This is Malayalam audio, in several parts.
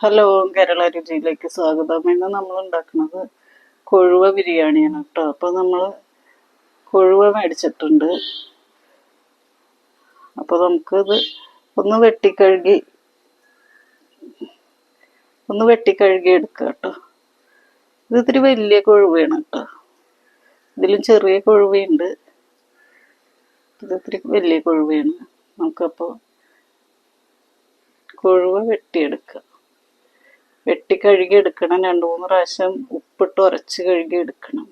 ഹലോ കേരള രുചിയിലേക്ക് സ്വാഗതം. ഇന്ന് നമ്മൾ ഉണ്ടാക്കുന്നത് കൊഴുവ ബിരിയാണിയാണ് കേട്ടോ. അപ്പോൾ നമ്മൾ കൊഴുവ മേടിച്ചിട്ടുണ്ട്. അപ്പോൾ നമുക്കിത് ഒന്ന് വെട്ടിക്കഴുകി ഒന്ന് വെട്ടിക്കഴുകി എടുക്കുക കേട്ടോ. ഇത് ഇത്തിരി വലിയ കൊഴുവയാണ് കേട്ടോ. ഇതിലും ചെറിയ കൊഴുവയുണ്ട്. ഇത് ഇത്തിരി വലിയ കൊഴുവയാണ്. നമുക്കപ്പോൾ കൊഴുവ വെട്ടിയെടുക്കുക വെട്ടി കഴുകി എടുക്കണം. രണ്ട് മൂന്ന് പ്രാവശ്യം ഉപ്പിട്ട് ഉരച്ച് കഴുകി എടുക്കണം.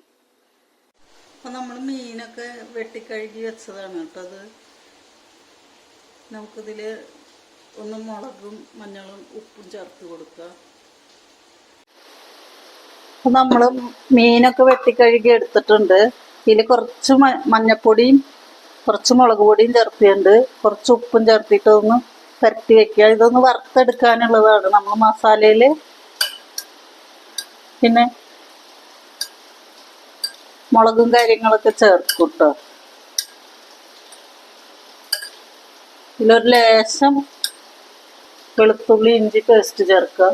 അപ്പം നമ്മൾ മീനൊക്കെ വെട്ടി കഴുകി വെച്ചതാണ് കേട്ടോ അത്. നമുക്കിതിൽ ഒന്ന് മുളകും മഞ്ഞളും ഉപ്പും ചേർത്ത് കൊടുക്കുക അപ്പം നമ്മൾ മീനൊക്കെ വെട്ടി കഴുകി എടുത്തിട്ടുണ്ട്. ഇതിൽ കുറച്ച് മഞ്ഞപ്പൊടിയും കുറച്ച് മുളക് പൊടിയും ചേർത്തിട്ടുണ്ട്. കുറച്ച് ഉപ്പും ചേർത്തിട്ട് ഒന്ന് പരത്തി വെക്കുക. ഇതൊന്ന് വറുത്തെടുക്കാനുള്ളതാണ് നമ്മൾ മസാലയിൽ പിന്നെ മുളകും കാര്യങ്ങളൊക്കെ ചേർക്കും കേട്ടോ ഇതിലൊരു ലേശം വെളുത്തുള്ളി ഇഞ്ചി പേസ്റ്റ് ചേർക്കാം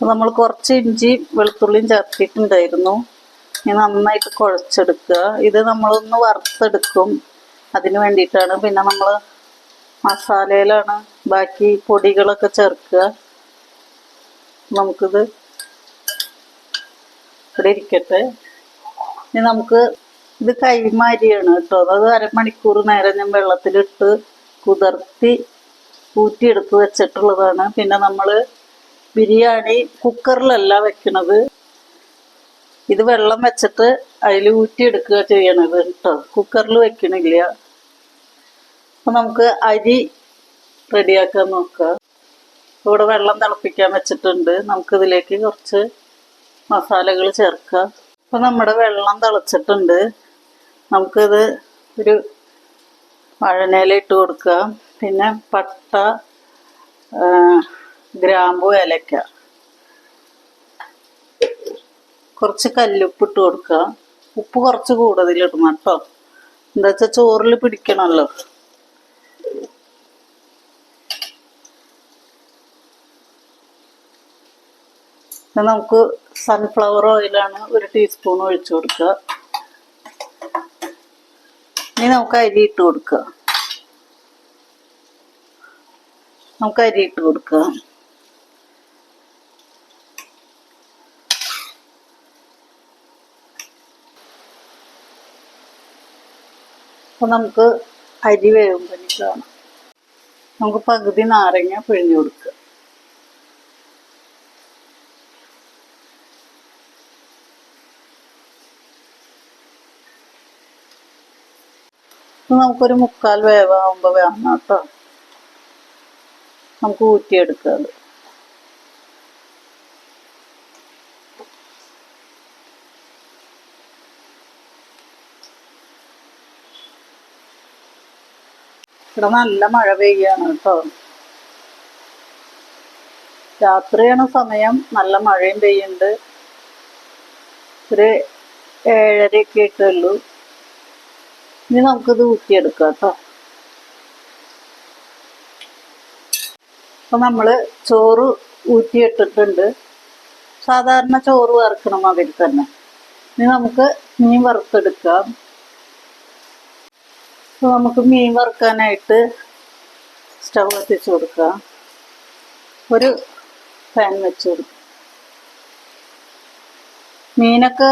നമ്മൾ കുറച്ച് ഇഞ്ചി വെളുത്തുള്ളിയും ചേർത്തിട്ടുണ്ടായിരുന്നു. ഇനി നന്നായിട്ട് കുഴച്ചെടുക്കുക. ഇത് നമ്മളൊന്ന് വറുത്തെടുക്കും. അതിന് വേണ്ടിയിട്ടാണ്. പിന്നെ നമ്മൾ മസാലയിലാണ് ബാക്കി പൊടികളൊക്കെ ചേർക്കുക. നമുക്കിത് ഇവിടെ ഇരിക്കട്ടെ. ഇനി നമുക്ക് ഇത് കൈമാരിയാണ് കേട്ടോ. അത് അരമണിക്കൂർ നേരം ഞാൻ വെള്ളത്തിലിട്ട് കുതിർത്തി ഊറ്റിയെടുത്ത് വെച്ചിട്ടുള്ളതാണ്. പിന്നെ നമ്മൾ ബിരിയാണി കുക്കറിലല്ല വെക്കണത്. ഇത് വെള്ളം വെച്ചിട്ട് അതിൽ ഊറ്റിയെടുക്കുക ചെയ്യണത് കേട്ടോ. കുക്കറിൽ വെക്കണില്ല. അപ്പൊ നമുക്ക് അരി റെഡിയാക്കാൻ നോക്കുക ഇവിടെ വെള്ളം തിളപ്പിക്കാൻ വെച്ചിട്ടുണ്ട്. നമുക്ക് ഇതിലേക്ക് കുറച്ച് മസാലകൾ ചേർക്കുക അപ്പൊ നമ്മുടെ വെള്ളം തിളച്ചിട്ടുണ്ട്. നമുക്കിത് ഒരു വഴനയില ഇട്ട് കൊടുക്കുക പിന്നെ പട്ട ഗ്രാമ്പു ഏലക്ക. കുറച്ച് കല്ലുപ്പ് ഇട്ട് കൊടുക്കുക. ഉപ്പ് കുറച്ച് കൂടുതലിടണം കേട്ടോ. എന്താ വെച്ചാൽ ചോറിൽ പിടിക്കണമല്ലോ നമുക്ക് സൺഫ്ലവർ ഓയിലാണ് ഒരു ടീസ്പൂൺ ഒഴിച്ചു കൊടുക്കുക. ഇനി നമുക്ക് അരി ഇട്ട് കൊടുക്കുക. നമുക്ക് അരി ഇട്ട് കൊടുക്കുക. അപ്പൊ നമുക്ക് അരി വേവുമ്പോഴേക്ക് നമുക്ക് പകുതി നാരങ്ങ പിഴിഞ്ഞു കൊടുക്കുക നമുക്കൊരു മുക്കാൽ വേവാകുമ്പോൾ വേണം കേട്ടോ. നമുക്ക് ഊറ്റിയെടുക്കുക അത്. ഇവിടെ നല്ല മഴ പെയ്യാണ് കേട്ടോ. രാത്രിയാണ് സമയം. നല്ല മഴയും പെയ്യുന്നുണ്ട് ഒരു ഏഴരയൊക്കെ ആയിട്ടുള്ളൂ. ഇനി നമുക്കിത് ഊറ്റിയെടുക്കാം കേട്ടോ. അപ്പൊ നമ്മൾ ചോറ് ഊറ്റിയിട്ടിട്ടുണ്ട്. സാധാരണ ചോറ് വറുക്കണം അവർ തന്നെ. ഇനി നമുക്ക് മീൻ വറുത്തെടുക്കാം. നമുക്ക് മീൻ വറുക്കാനായിട്ട് സ്റ്റവ് കത്തിച്ച് കൊടുക്കുക. ഒരു പാൻ വെച്ച് കൊടുക്കുക. മീനൊക്കെ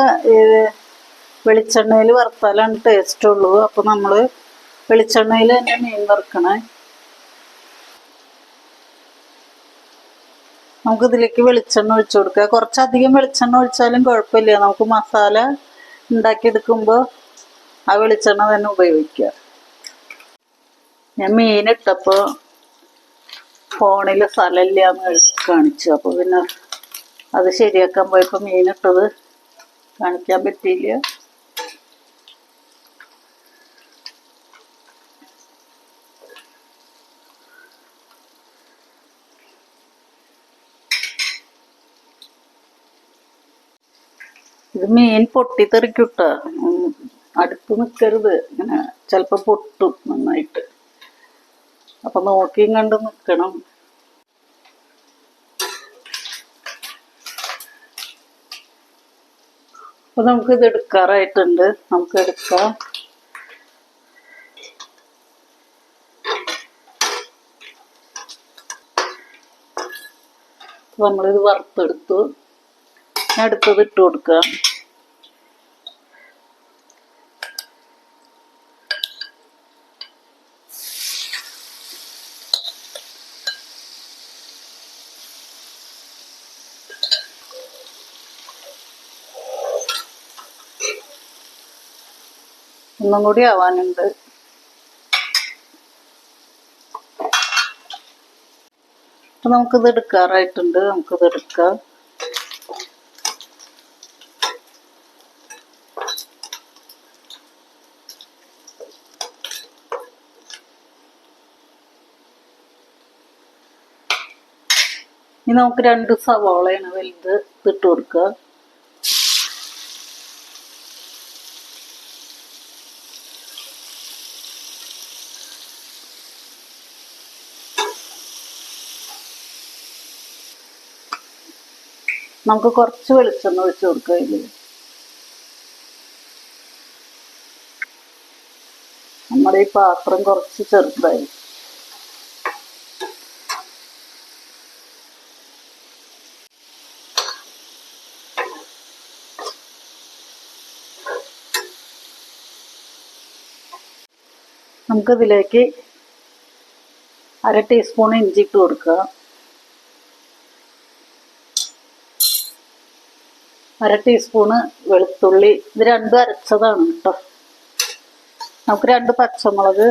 വെളിച്ചെണ്ണയിൽ വറുത്താലാണ് ടേസ്റ്റ് ഉള്ളൂ. അപ്പോൾ നമ്മൾ വെളിച്ചെണ്ണയിൽ തന്നെ മീൻ വറുക്കണേ. നമുക്ക് ഇതിലേക്ക് വെളിച്ചെണ്ണ ഒഴിച്ചു കൊടുക്കുക. കുറച്ചധികം വെളിച്ചെണ്ണ ഒഴിച്ചാലും കുഴപ്പമില്ല. നമുക്ക് മസാല ഉണ്ടാക്കിയെടുക്കുമ്പോൾ ആ വെളിച്ചെണ്ണ തന്നെ ഉപയോഗിക്കുക. ഞാൻ മീൻ ഇട്ടപ്പോൾ ഫോണിൽ സ്ഥലമില്ല എന്ന് കാണിച്ചു. അപ്പോൾ പിന്നെ അത് ശരിയാക്കാൻ പോയപ്പോൾ മീനിട്ടത് കാണിക്കാൻ പറ്റിയില്ല. ഇത് മീൻ പൊട്ടിത്തെറിക്കൂട്ട. അടുത്ത് നിൽക്കരുത് ഇങ്ങനെ ചിലപ്പോൾ പൊട്ടും നന്നായിട്ട്. അപ്പൊ നോക്കിയും കണ്ട് നിക്കണം. അപ്പൊ നമുക്ക് ഇത് എടുക്കാറായിട്ടുണ്ട്. നമുക്ക് എടുക്കാം. നമ്മളിത് വറുത്തെടുത്തു. അടുത്തത് ഇട്ട് കൊടുക്കാം. ഒന്നും കൂടി ആവാനുണ്ട്. അപ്പൊ നമുക്കിത് എടുക്കാറായിട്ടുണ്ട്. നമുക്കിത് എടുക്കാം. ഇനി നമുക്ക് രണ്ട് സവാളയാണ് വലുത് ഇട്ട് കൊടുക്കുക. നമുക്ക് കുറച്ച് വെളിച്ചെണ്ണ ഒഴിച്ചു കൊടുക്കുക ഇതിൽ നമ്മുടെ ഈ പാത്രം കുറച്ച് ചെറുതായി. നമുക്കിതിലേക്ക് അര ടീസ്പൂൺ ഇഞ്ചി ഇട്ട് കൊടുക്കുക. അര ടീസ്പൂണ് വെളുത്തുള്ളി. ഇത് രണ്ടും അരച്ചതാണ് കേട്ടോ നമുക്ക് രണ്ട് പച്ചമുളക്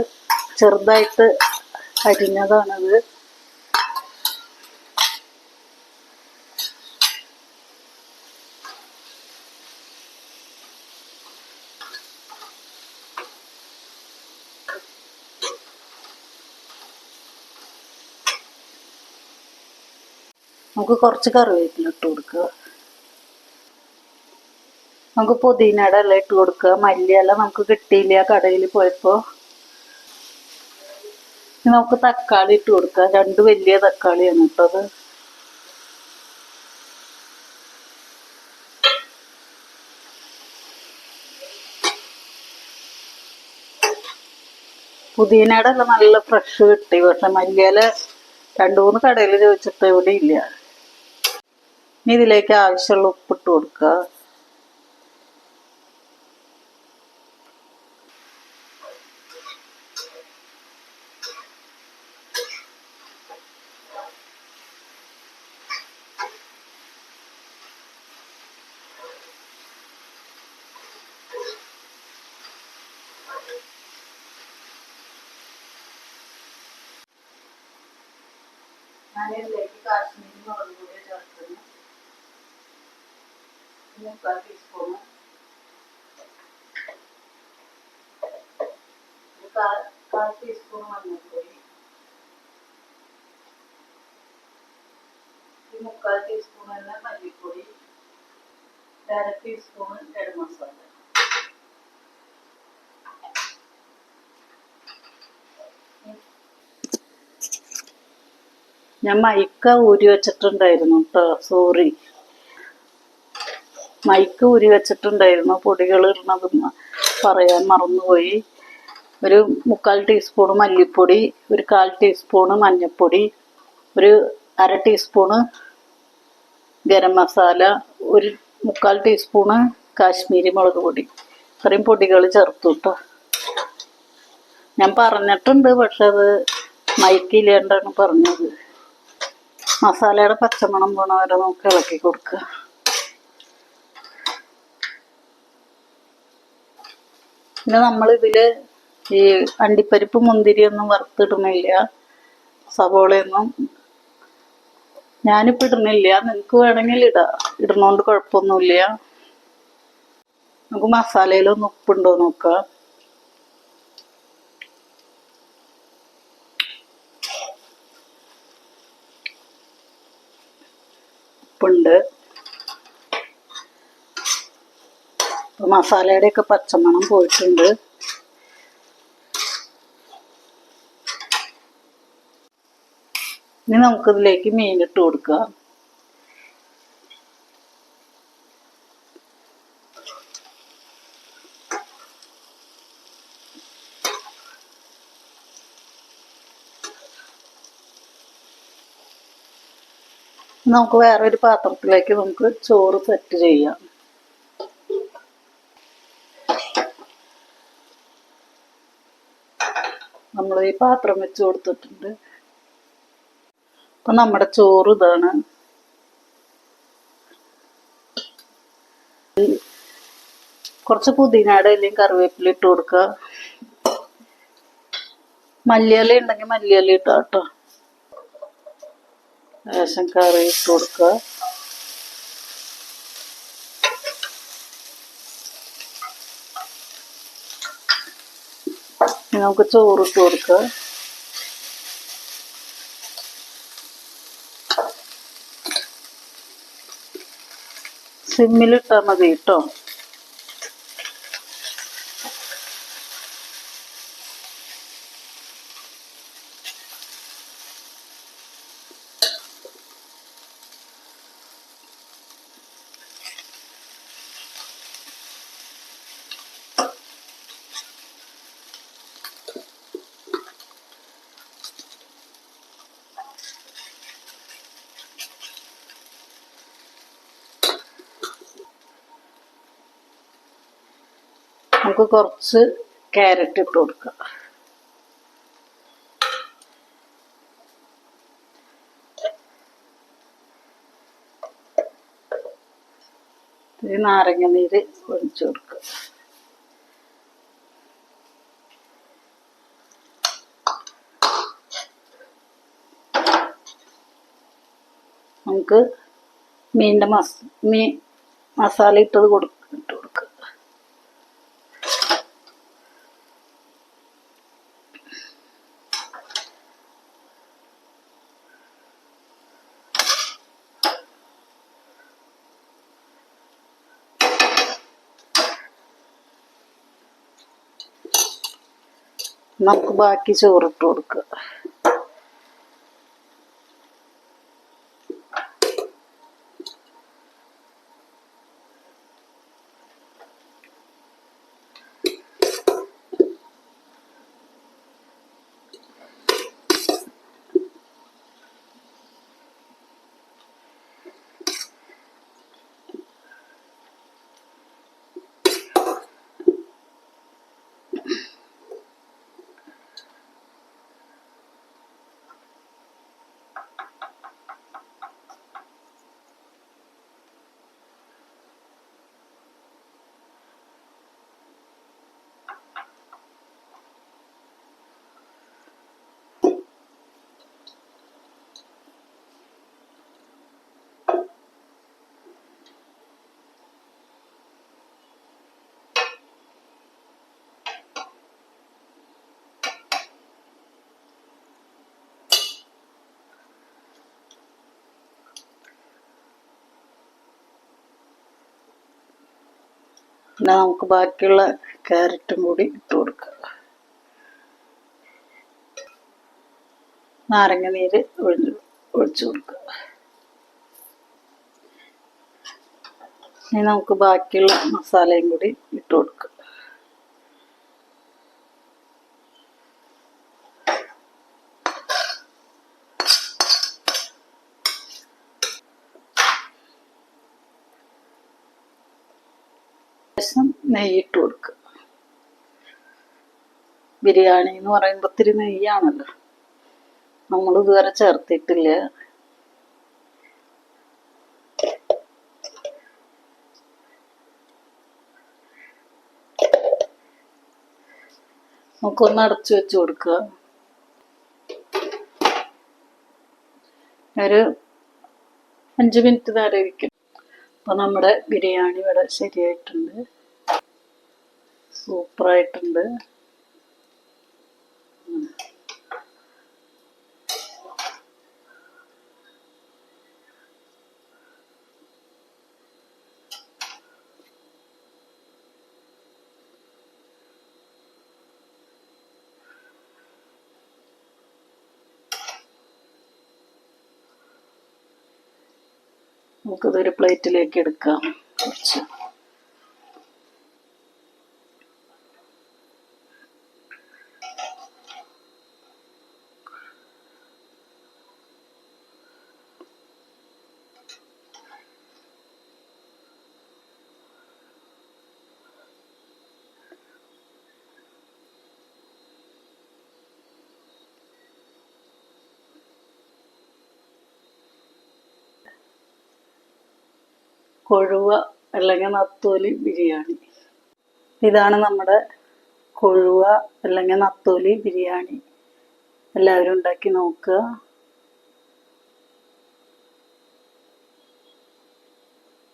ചെറുതായിട്ട് അരിഞ്ഞതാണത് നമുക്ക് കുറച്ച് കറിവേപ്പില ഇട്ട് കൊടുക്കുക. നമുക്ക് പുതിനയുടെ എല്ലാം ഇട്ട് കൊടുക്കുക. മല്ലിയല്ല നമുക്ക് കിട്ടിയില്ല കടയിൽ പോയപ്പോൾ നമുക്ക് തക്കാളി ഇട്ട് കൊടുക്കുക. രണ്ട് വലിയ തക്കാളിയാണ് ഇട്ടത്. പുതിനയുടെ എല്ലാം നല്ല ഫ്രഷ് കിട്ടി. പക്ഷെ മല്ലിയില രണ്ടു മൂന്ന് കടയിൽ ചോദിച്ചിട്ട് ഇവിടെ ഇല്ല. ഇനി ഇതിലേക്ക് ആവശ്യമുള്ള ഉപ്പിട്ട് കൊടുക്കുക. ഞാനിതിലേക്ക് കാശ്മീരി മുളക് പൊടി ചേർക്കുന്നു മുക്കാൽ ടീസ്പൂണ് കാൽ ടീസ്പൂൺ മഞ്ഞൾപ്പൊടി. മുക്കാൽ ടീസ്പൂൺ തന്നെ മല്ലിപ്പൊടി. അര ടീസ്പൂൺ ഗരം മസാല. ഞാൻ മൈക്ക ഊരി വെച്ചിട്ടുണ്ടായിരുന്നു കേട്ടോ സോറി മൈക്ക് ഊരി വെച്ചിട്ടുണ്ടായിരുന്നു പൊടികൾ ഇടണത് പറയാൻ മറന്നുപോയി. ഒരു മുക്കാൽ ടീസ്പൂൺ മല്ലിപ്പൊടി ഒരു കാൽ ടീസ്പൂൺ മഞ്ഞൾപ്പൊടി ഒരു അര ടീസ്പൂണ് ഗരം മസാല ഒരു മുക്കാൽ ടീസ്പൂണ് കാശ്മീരി മുളക് പൊടി. ഇത്രയും പൊടികൾ ചേർത്തു കേട്ടോ ഞാൻ പറഞ്ഞിട്ടുണ്ട് പക്ഷെ അത് മയക്കില്ലാണ്ടാണ് പറഞ്ഞത്. മസാലയുടെ പച്ചമണം പോണ വരെ നമുക്ക് ഇളക്കി കൊടുക്കുക. പിന്നെ നമ്മളിതിൽ ഈ അണ്ടിപ്പരിപ്പ് മുന്തിരിയൊന്നും വറുത്തിടുന്നില്ല സവോളയൊന്നും ഞാനിപ്പോൾ ഇടുന്നില്ല. നിങ്ങൾക്ക് വേണമെങ്കിൽ ഇടാം. ഇടുന്നോണ്ട് കുഴപ്പമൊന്നുമില്ല. നമുക്ക് മസാലയിലൊന്ന് ഉപ്പുണ്ടോ നോക്കാം. ഉപ്പുണ്ട് മസാലയുടെയൊക്കെ പച്ചമണം പോയിട്ടുണ്ട്. ഇനി നമുക്കിതിലേക്ക് മീനിട്ട് കൊടുക്കാം. നമുക്ക് വേറൊരു പാത്രത്തിലേക്ക് നമുക്ക് ചോറ് സെറ്റ് ചെയ്യാം. നമ്മൾ ഈ പാത്രം വെച്ച് കൊടുത്തിട്ടുണ്ട്. അപ്പൊ നമ്മുടെ ചോറ് ഇതാണ്. കുറച്ച് പുതിനയുടെ അല്ലെങ്കിൽ കറിവേപ്പില ഇട്ട് കൊടുക്കുക. മല്ലിയില ഉണ്ടെങ്കിൽ മല്ലിയില ഇട്ടാ ലേശം കറി ഇട്ട് കൊടുക്കുക നമുക്ക് ചോറ് ഇട്ട് കൊടുക്കുക സിമ്മിലിട്ടാൽ മതി കേട്ടോ നമുക്ക് കുറച്ച് ക്യാരറ്റ് ഇട്ട് കൊടുക്കാം. ഇത്തിരി നാരങ്ങ നീര് ഒഴിച്ചു കൊടുക്കുക നമുക്ക് മീനിന്റെ മസ് മീൻ മസാല ഇട്ടത് കൊടുക്ക ഇട്ട് കൊടുക്കുക നമുക്ക് ബാക്കി ചോറിട്ട് കൊടുക്കുക പിന്നെ നമുക്ക് ബാക്കിയുള്ള ക്യാരറ്റും കൂടി ഇട്ട് കൊടുക്കുക നാരങ്ങ നീര് ഒഴിഞ്ഞ് ഒഴിച്ചു കൊടുക്കുക ഇനി നമുക്ക് ബാക്കിയുള്ള മസാലയും കൂടി ഇട്ട് കൊടുക്കുക ശേഷം നെയ്യിട്ട് കൊടുക്കുക. ബിരിയാണി എന്ന് പറയുമ്പോൾ ഒത്തിരി നെയ്യാണല്ലോ. നമ്മൾ ഇതുവരെ ചേർത്തിട്ടില്ല. നമുക്കൊന്ന് അടച്ചു വെച്ച് കൊടുക്കുക. ഒരു അഞ്ച് മിനിറ്റ് നേരം ഇരിക്കും. അപ്പൊ നമ്മുടെ ബിരിയാണി ഇവിടെ ശരിയായിട്ടുണ്ട്. സൂപ്പറായിട്ടുണ്ട്. നമുക്കതൊരു പ്ലേറ്റിലേക്ക് എടുക്കാം. കുറച്ച്. കൊഴുവ അല്ലെങ്കിൽ നത്തോലി ബിരിയാണി. ഇതാണ് നമ്മുടെ കൊഴുവ അല്ലെങ്കിൽ നത്തോലി ബിരിയാണി. എല്ലാവരും ഉണ്ടാക്കി നോക്കുക.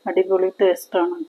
അടിപൊളി ടേസ്റ്റാണ്